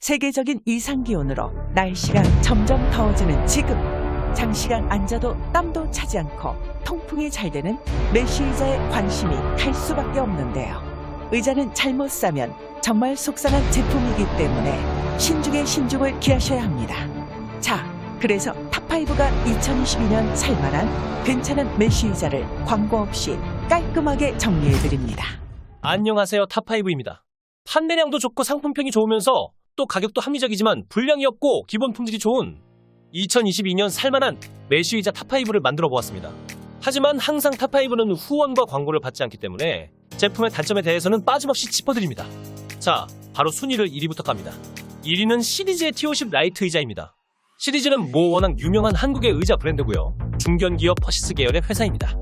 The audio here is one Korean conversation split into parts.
세계적인 이상기온으로 날씨가 점점 더워지는 지금 장시간 앉아도 땀도 차지 않고 통풍이 잘 되는 메쉬 의자에 관심이 갈 수밖에 없는데요. 의자는 잘못 사면 정말 속상한 제품이기 때문에 신중에 신중을 기하셔야 합니다. 자, 그래서 탑5가 2022년 살만한 괜찮은 메쉬 의자를 광고 없이 깔끔하게 정리해드립니다. 안녕하세요 탑5입니다. 판매량도 좋고 상품평이 좋으면서 또 가격도 합리적이지만 불량이 없고 기본 품질이 좋은 2022년 살만한 메쉬의자 탑5를 만들어 보았습니다. 하지만 항상 탑5는 후원과 광고를 받지 않기 때문에 제품의 단점에 대해서는 빠짐없이 짚어드립니다. 자, 바로 순위를 1위부터 갑니다. 1위는 시리즈의 T50 라이트 의자입니다. 시리즈는 뭐 워낙 유명한 한국의 의자 브랜드고요. 중견기업 퍼시스 계열의 회사입니다.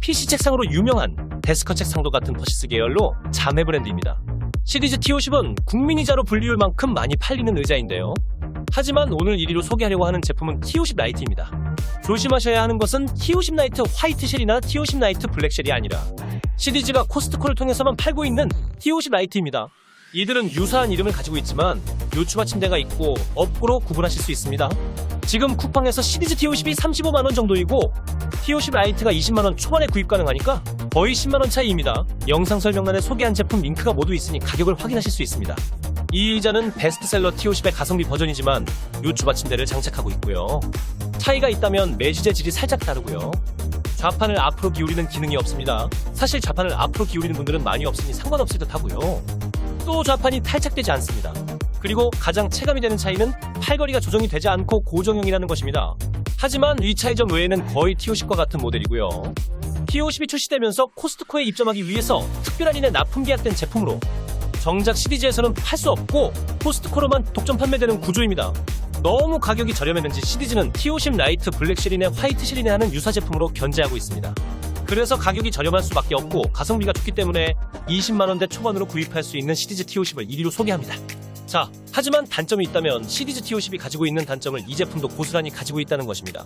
PC 책상으로 유명한 데스커 책상도 같은 퍼시스 계열로 자매 브랜드입니다. 시리즈 T50은 국민의자로 불리울 만큼 많이 팔리는 의자인데요. 하지만 오늘 1위로 소개하려고 하는 제품은 T50 라이트입니다. 조심하셔야 하는 것은 T50 라이트 화이트 쉘이나 T50 라이트 블랙 쉘이 아니라 시리즈가 코스트코를 통해서만 팔고 있는 T50 라이트입니다. 이들은 유사한 이름을 가지고 있지만 요추 받침대가 있고 업고로 구분하실 수 있습니다. 지금 쿠팡에서 시리즈 T50이 35만원 정도이고 T50 라이트가 20만원 초반에 구입 가능하니까 거의 10만원 차이입니다. 영상 설명란에 소개한 제품 링크가 모두 있으니 가격을 확인하실 수 있습니다. 이 의자는 베스트셀러 T50의 가성비 버전이지만 요추 받침대를 장착하고 있고요. 차이가 있다면 매주 재 질이 살짝 다르고요. 좌판을 앞으로 기울이는 기능이 없습니다. 사실 좌판을 앞으로 기울이는 분들은 많이 없으니 상관없을 듯 하고요. 또 좌판이 탈착되지 않습니다. 그리고 가장 체감이 되는 차이는 팔걸이가 조정이 되지 않고 고정형이라는 것입니다. 하지만 이 차이점 외에는 거의 T50과 같은 모델이고요. T50이 출시되면서 코스트코에 입점하기 위해서 특별한 인에 납품 계약된 제품으로 정작 시리즈에서는 팔 수 없고 코스트코로만 독점 판매되는 구조입니다. 너무 가격이 저렴했는지 시리즈는 T50 라이트 블랙 시린에 화이트 시린에 하는 유사 제품으로 견제하고 있습니다. 그래서 가격이 저렴할 수밖에 없고 가성비가 좋기 때문에 20만원대 초반으로 구입할 수 있는 시리즈 T50을 1위로 소개합니다. 자, 하지만 단점이 있다면 시리즈 T50이 가지고 있는 단점을 이 제품도 고스란히 가지고 있다는 것입니다.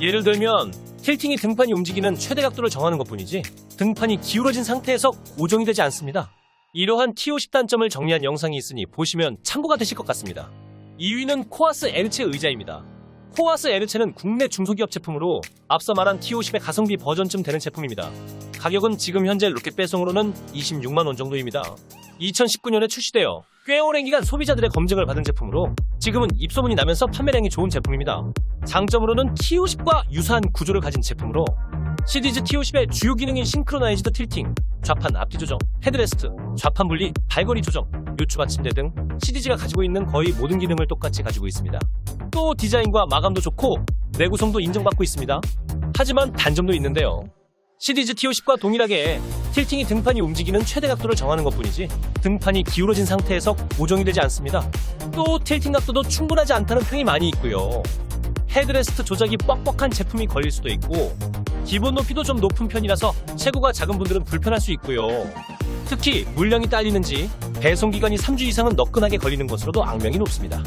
예를 들면 틸팅이 등판이 움직이는 최대 각도를 정하는 것뿐이지 등판이 기울어진 상태에서 고정이 되지 않습니다. 이러한 T50 단점을 정리한 영상이 있으니 보시면 참고가 되실 것 같습니다. 2위는 코아스 에르체 의자입니다. 코아스 에르체는 국내 중소기업 제품으로 앞서 말한 T50의 가성비 버전쯤 되는 제품입니다. 가격은 지금 현재 로켓 배송으로는 26만원 정도입니다. 2019년에 출시되어 꽤 오랜 기간 소비자들의 검증을 받은 제품으로 지금은 입소문이 나면서 판매량이 좋은 제품입니다. 장점으로는 T50과 유사한 구조를 가진 제품으로 시리즈 T50의 주요 기능인 싱크로나이즈드 틸팅, 좌판 앞뒤 조정, 헤드레스트, 좌판 분리, 발걸이 조정, 요추 받침대 등 시리즈가 가지고 있는 거의 모든 기능을 똑같이 가지고 있습니다. 또 디자인과 마감도 좋고 내구성도 인정받고 있습니다. 하지만 단점도 있는데요. 시리즈 T50과 동일하게 틸팅이 등판이 움직이는 최대 각도를 정하는 것 뿐이지 등판이 기울어진 상태에서 고정이 되지 않습니다. 또 틸팅 각도도 충분하지 않다는 평이 많이 있고요. 헤드레스트 조작이 뻑뻑한 제품이 걸릴 수도 있고 기본 높이도 좀 높은 편이라서 체구가 작은 분들은 불편할 수 있고요. 특히 물량이 딸리는지 배송 기간이 3주 이상은 너끈하게 걸리는 것으로도 악명이 높습니다.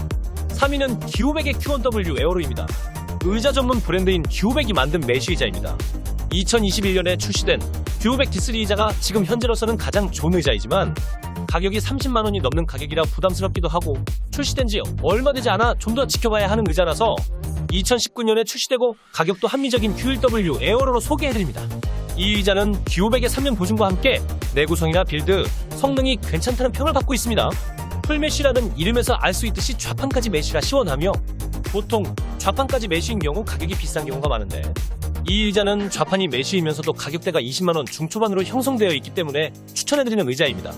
3위는 듀오백의 Q1W 에어로입니다. 의자 전문 브랜드인 듀오백이 만든 메쉬 의자입니다. 2021년에 출시된 듀오백 D3 의자가 지금 현재로서는 가장 좋은 의자이지만 가격이 30만 원이 넘는 가격이라 부담스럽기도 하고 출시된 지 얼마 되지 않아 좀 더 지켜봐야 하는 의자라서 2019년에 출시되고 가격도 합리적인 QLW 에어로로 소개해드립니다. 이 의자는 듀오백의 3년 보증과 함께 내구성이나 빌드, 성능이 괜찮다는 평을 받고 있습니다. 풀메쉬라는 이름에서 알 수 있듯이 좌판까지 메쉬라 시원하며 보통 좌판까지 메쉬인 경우 가격이 비싼 경우가 많은데 이 의자는 좌판이 메쉬이면서도 가격대가 20만원 중초반으로 형성되어 있기 때문에 추천해드리는 의자입니다.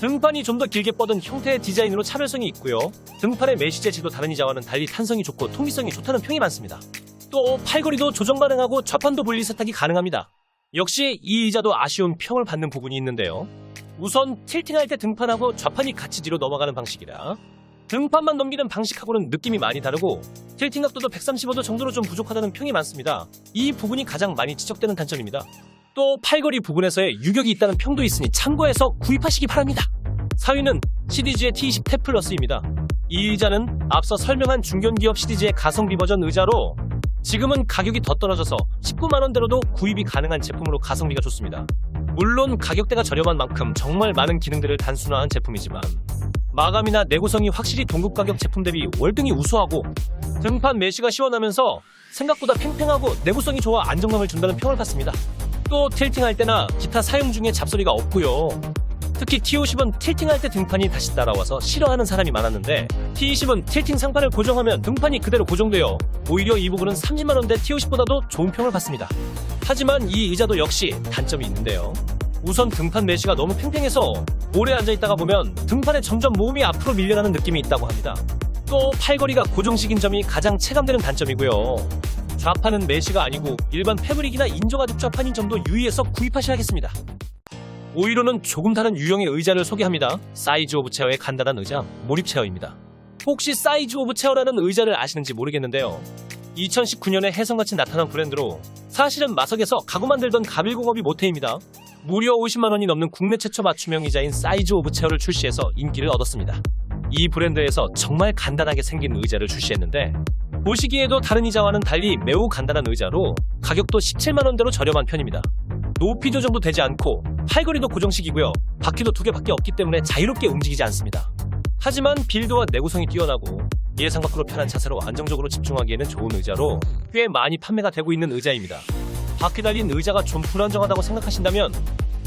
등판이 좀 더 길게 뻗은 형태의 디자인으로 차별성이 있고요. 등판의 메쉬 재질도 다른 의자와는 달리 탄성이 좋고 통기성이 좋다는 평이 많습니다. 또 팔걸이도 조정 가능하고 좌판도 분리 세탁이 가능합니다. 역시 이 의자도 아쉬운 평을 받는 부분이 있는데요. 우선 틸팅할 때 등판하고 좌판이 같이 뒤로 넘어가는 방식이라 등판만 넘기는 방식하고는 느낌이 많이 다르고 틸팅 각도도 135도 정도로 좀 부족하다는 평이 많습니다. 이 부분이 가장 많이 지적되는 단점입니다. 또 팔걸이 부분에서의 유격이 있다는 평도 있으니 참고해서 구입하시기 바랍니다. 4위는 시리즈의 T20 탭 플러스입니다. 이 의자는 앞서 설명한 중견기업 시리즈의 가성비 버전 의자로 지금은 가격이 더 떨어져서 19만원대로도 구입이 가능한 제품으로 가성비가 좋습니다. 물론 가격대가 저렴한 만큼 정말 많은 기능들을 단순화한 제품이지만 마감이나 내구성이 확실히 동급 가격 제품 대비 월등히 우수하고 등판 메쉬가 시원하면서 생각보다 팽팽하고 내구성이 좋아 안정감을 준다는 평을 받습니다. 또 틸팅할 때나 기타 사용 중에 잡소리가 없고요. 특히 T50은 틸팅할 때 등판이 다시 따라와서 싫어하는 사람이 많았는데 T20은 틸팅 상판을 고정하면 등판이 그대로 고정되어 오히려 이 부분은 30만원대 T50보다도 좋은 평을 받습니다. 하지만 이 의자도 역시 단점이 있는데요. 우선 등판 메쉬가 너무 팽팽해서 오래 앉아있다가 보면 등판에 점점 몸이 앞으로 밀려나는 느낌이 있다고 합니다. 또 팔걸이가 고정식인 점이 가장 체감되는 단점이고요. 좌판은 메쉬가 아니고 일반 패브릭이나 인조가죽 좌판인 점도 유의해서 구입하셔야겠습니다. 5위로는 조금 다른 유형의 의자를 소개합니다. 사이즈 오브 체어의 간단한 의자, 몰입 체어입니다. 혹시 사이즈 오브 체어라는 의자를 아시는지 모르겠는데요. 2019년에 해성같이 나타난 브랜드로 사실은 마석에서 가구 만들던 가빌공업이 모태입니다. 무려 50만 원이 넘는 국내 최초 맞춤형 의자인 사이즈 오브 체어를 출시해서 인기를 얻었습니다. 이 브랜드에서 정말 간단하게 생긴 의자를 출시했는데 보시기에도 다른 의자와는 달리 매우 간단한 의자로 가격도 17만 원대로 저렴한 편입니다. 높이 조정도 되지 않고 팔걸이도 고정식이고요. 바퀴도 두 개밖에 없기 때문에 자유롭게 움직이지 않습니다. 하지만 빌드와 내구성이 뛰어나고 예상 밖으로 편한 자세로 안정적으로 집중하기에는 좋은 의자로 꽤 많이 판매가 되고 있는 의자입니다. 바퀴 달린 의자가 좀 불안정하다고 생각하신다면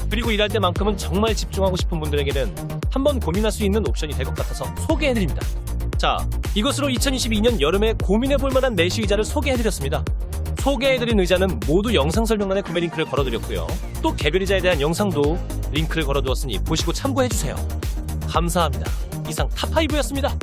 그리고 일할 때만큼은 정말 집중하고 싶은 분들에게는 한번 고민할 수 있는 옵션이 될 것 같아서 소개해드립니다. 자, 이것으로 2022년 여름에 고민해볼 만한 메쉬 의자를 소개해드렸습니다. 소개해드린 의자는 모두 영상 설명란에 구매 링크를 걸어드렸고요. 또 개별 의자에 대한 영상도 링크를 걸어두었으니 보시고 참고해주세요. 감사합니다. 이상 탑5였습니다.